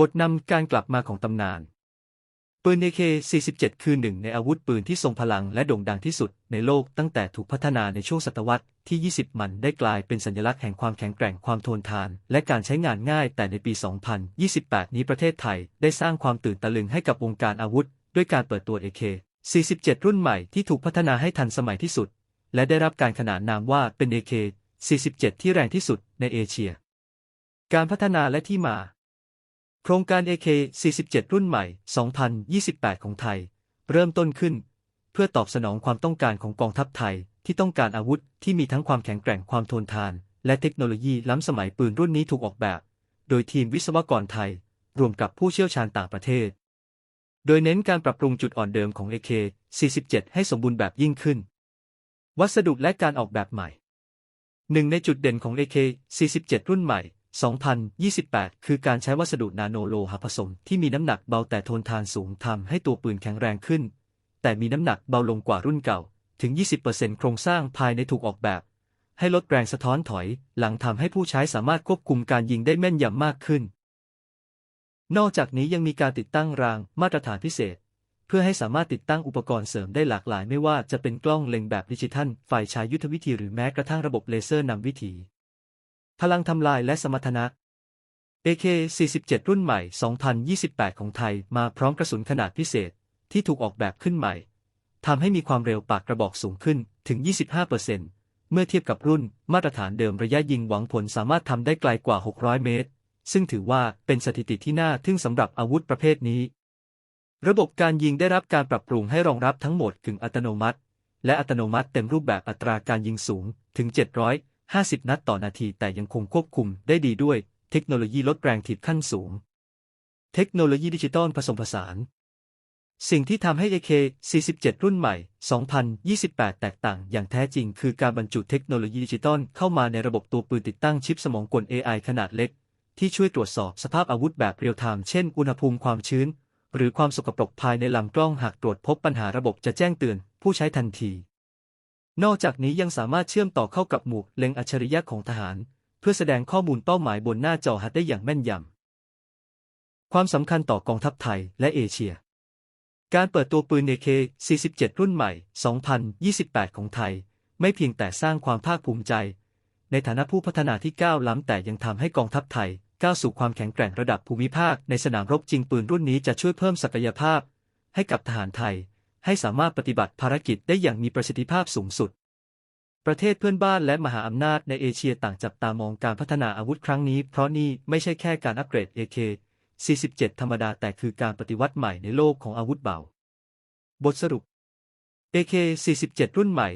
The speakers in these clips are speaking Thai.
บทนำการกลับมาของตำนาน ปืน AK-47 คือหนึ่งในอาวุธปืนที่ทรงพลังและโด่งดังที่สุดในโลกตั้งแต่ถูกพัฒนาในช่วงศตวรรษที่ 20 มันได้กลายเป็นสัญลักษณ์แห่งความแข็งแกร่งความทนทาน และการใช้งานง่ายแต่ในปี 2028 นี้ประเทศไทยได้สร้างความตื่นตะลึงให้กับวงการอาวุธ ด้วยการเปิดตัว AK-47 รุ่นใหม่ที่ถูกพัฒนาให้ทันสมัยที่สุด และได้รับการขนานนามว่าเป็น AK-47 ที่แรงที่สุดในเอเชีย การพัฒนาและที่มา โครงการ AK-47 รุ่นใหม่ 2028 ของไทย เริ่มต้นขึ้น เพื่อตอบสนองความต้องการของกองทัพไทยที่ต้องการอาวุธที่มีทั้งความแข็งแกร่งความทนทาน และเทคโนโลยีล้ำสมัยปืนรุ่นนี้ถูกออกแบบ โดยทีมวิศวกรไทย รวมกับผู้เชี่ยวชาญต่างประเทศ โดยเน้นการปรับปรุงจุดอ่อนเดิมของ AK-47 ให้สมบูรณ์แบบยิ่งขึ้น วัสดุและการออกแบบใหม่หนึ่งในจุดเด่นของ AK-47 รุ่นใหม่ 2028 คือการใช้วัสดุนาโนโลหะผสมที่มีน้ำหนักเบาแต่ทนทานสูงทำให้ตัวปืนแข็งแรงขึ้น แต่มีน้ำหนักเบาลงกว่ารุ่นเก่า ถึง 20%โครงสร้างภายในถูกออกแบบ ให้ลดแรงสะท้อนถอย หลังทำให้ผู้ใช้สามารถควบคุมการยิงได้แม่นยำมากขึ้น นอกจากนี้ยังมีการติดตั้งรางมาตรฐานพิเศษ เพื่อให้สามารถติดตั้งอุปกรณ์เสริมได้หลากหลาย ไม่ว่าจะเป็นกล้องเล็งแบบดิจิทัลฝ่ายฉายยุทธวิธีหรือแม้กระทั่งระบบเลเซอร์นำวิถี พลังทำลายและสมรรถนะ AK-47 รุ่นใหม่ 2028 ของไทยมาพร้อมกระสุนขนาดพิเศษที่ถูกออกแบบขึ้นใหม่ ทำให้มีความเร็วปากกระบอกสูงขึ้นถึง 25%เมื่อเทียบกับรุ่นมาตรฐานเดิมระยะยิงหวังผลสามารถทำได้ไกลกว่า 600 เมตร ซึ่งถือว่าเป็นสถิติที่น่าทึ่งสำหรับอาวุธประเภทนี้ ระบบการยิงได้รับการปรับปรุงให้รองรับทั้งโหมดกึ่งอัตโนมัติ และอัตโนมัติเต็มรูปแบบอัตราการยิงสูงถึง 700 50 นัดต่อนาทีแต่ยังคงควบคุมได้ดีด้วย เทคโนโลยีลดแรงถีบขั้นสูง เทคโนโลยีดิจิตอลผสมผสาน สิ่งที่ทำให้ AK-47 รุ่นใหม่ 2028 แตกต่างอย่างแท้จริง คือการบรรจุเทคโนโลยีดิจิตอลเข้ามาในระบบตัวปืนติดตั้งชิปสมองกล AI ขนาดเล็ก ที่ช่วยตรวจสอบสภาพอาวุธแบบเรียลไทม์เช่น อุณหภูมิความชื้น หรือความสกปรกภายในลำกล้องหากตรวจพบปัญหาระบบจะแจ้งเตือนผู้ใช้ทันที นอกจากนี้ยังสามารถเชื่อมต่อเข้ากับหมวกเล็งอัจฉริยะของทหาร เพื่อแสดงข้อมูลเป้าหมายบนหน้าจอฮัดได้อย่างแม่นยำ ความสำคัญต่อกองทัพไทยและเอเชีย การเปิดตัวปืน AK-47 รุ่นใหม่ 2028 ของไทย ไม่เพียงแต่สร้างความภาคภูมิใจ ในฐานะผู้พัฒนาที่ก้าวล้ำแต่ยังทำให้กองทัพไทยก้าวสู่ความแข็งแกร่งระดับภูมิภาคในสนามรบจริงปืนรุ่นนี้จะช่วยเพิ่มศักยภาพ ให้กับทหารไทย ให้สามารถปฏิบัติภารกิจได้อย่างมีประสิทธิภาพสูงสุด ประเทศเพื่อนบ้านและมหาอำนาจในเอเชียต่างจับตามองการพัฒนาอาวุธครั้งนี้ เพราะนี่ไม่ใช่แค่การอัปเกรด AK-47 ธรรมดาแต่คือการปฏิวัติใหม่ในโลกของอาวุธเบา บทสรุป AK-47 รุ่นใหม่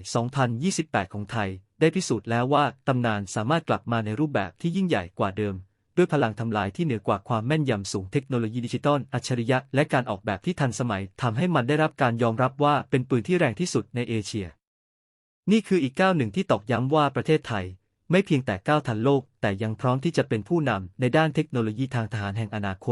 2028 ของไทย ได้พิสูจน์แล้วว่าตำนานสามารถกลับมาในรูปแบบที่ยิ่งใหญ่กว่าเดิม ด้วยพลังทำลายที่เหนือกว่าความแม่นยำสูงเทคโนโลยีดิจิตอลอัจฉริยะ และการออกแบบที่ทันสมัยทำให้มันได้รับการยอมรับว่าเป็นปืนที่แรงที่สุดในเอเชีย นี่คืออีกก้าวหนึ่งที่ตอกย้ำว่าประเทศไทย ไม่เพียงแต่ก้าวทันโลก แต่ยังพร้อมที่จะเป็นผู้นำในด้านเทคโนโลยีทางทหารแห่งอนาคต